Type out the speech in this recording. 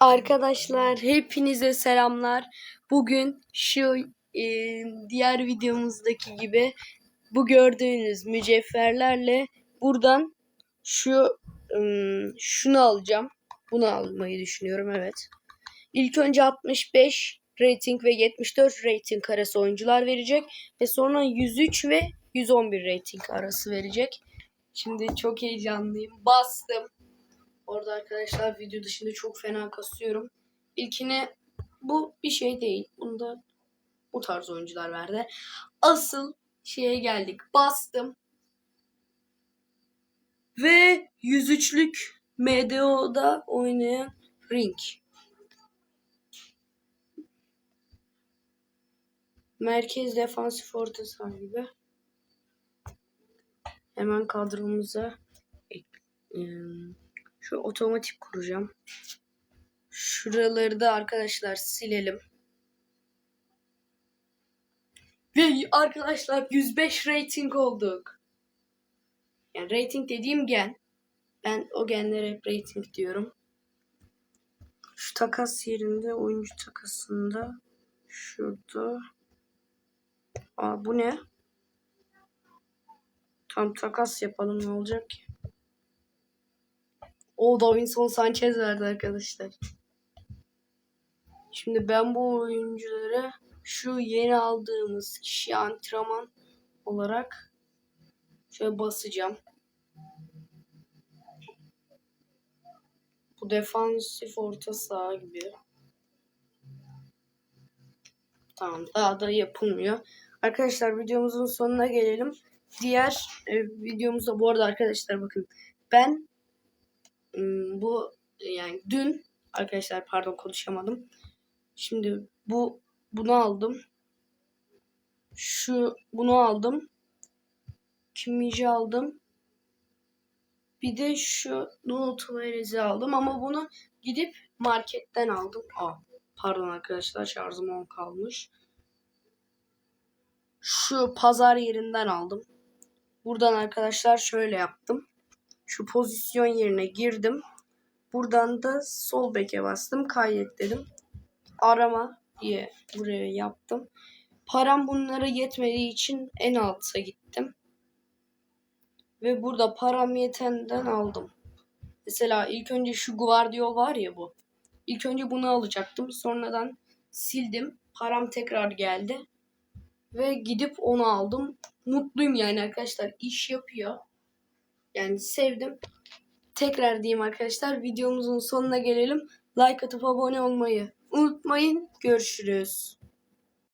Arkadaşlar hepinize selamlar. Bugün şu e, diğer videomuzdaki gibi bu gördüğünüz mücevherlerle buradan şu ım, şunu alacağım. Bunu almayı düşünüyorum evet. İlk önce 65 rating ve 74 rating arası oyuncular verecek ve sonra 103 ve 111 rating arası verecek. Şimdi çok heyecanlıyım. Bastım. Orada arkadaşlar video dışında çok fena kasıyorum. İlkine bu bir şey değil. Bunda bu tarz oyuncular verdi. Asıl şeye geldik. Bastım. Ve 103'lük MDO'da oynayan Ring. Merkez defansif orta sahibi. Hemen kadromuza ım, şu otomatik kuracağım. Şuraları da arkadaşlar silelim. Ve arkadaşlar 105 rating olduk. Yani rating dediğim gen. Ben o genlere hep rating diyorum. Şu takas yerinde oyuncu takasında şurada. Aa bu ne? Tam takas yapalım ne olacak ki? O Davinson Sanchez verdi arkadaşlar. Şimdi ben bu oyuncuları şu yeni aldığımız kişi antrenman olarak şöyle basacağım. Bu defansif orta saha gibi. Tamam daha da yapılmıyor. Arkadaşlar videomuzun sonuna gelelim. Diğer e, videomuzda bu arada arkadaşlar bakın ben bu yani dün arkadaşlar pardon konuşamadım. Şimdi bu bunu aldım. Şu bunu aldım. Kimiji aldım. Bir de şu Tavares'i aldım ama bunu gidip marketten aldım. Aa, pardon arkadaşlar şarjım 10 kalmış. Şu pazar yerinden aldım. Buradan arkadaşlar şöyle yaptım. Şu pozisyon yerine girdim. Buradan da sol beke bastım. Kaydet dedim. Arama diye buraya yaptım. Param bunlara yetmediği için en alta gittim. Ve burada param yetenden aldım. Mesela ilk önce şu Guardiol var ya bu. İlk önce bunu alacaktım. Sonradan sildim. Param tekrar geldi. Ve gidip onu aldım. Mutluyum yani arkadaşlar. İş yapıyor. Yani sevdim. Tekrar diyeyim arkadaşlar. Videomuzun sonuna gelelim. Like atıp abone olmayı unutmayın. Görüşürüz.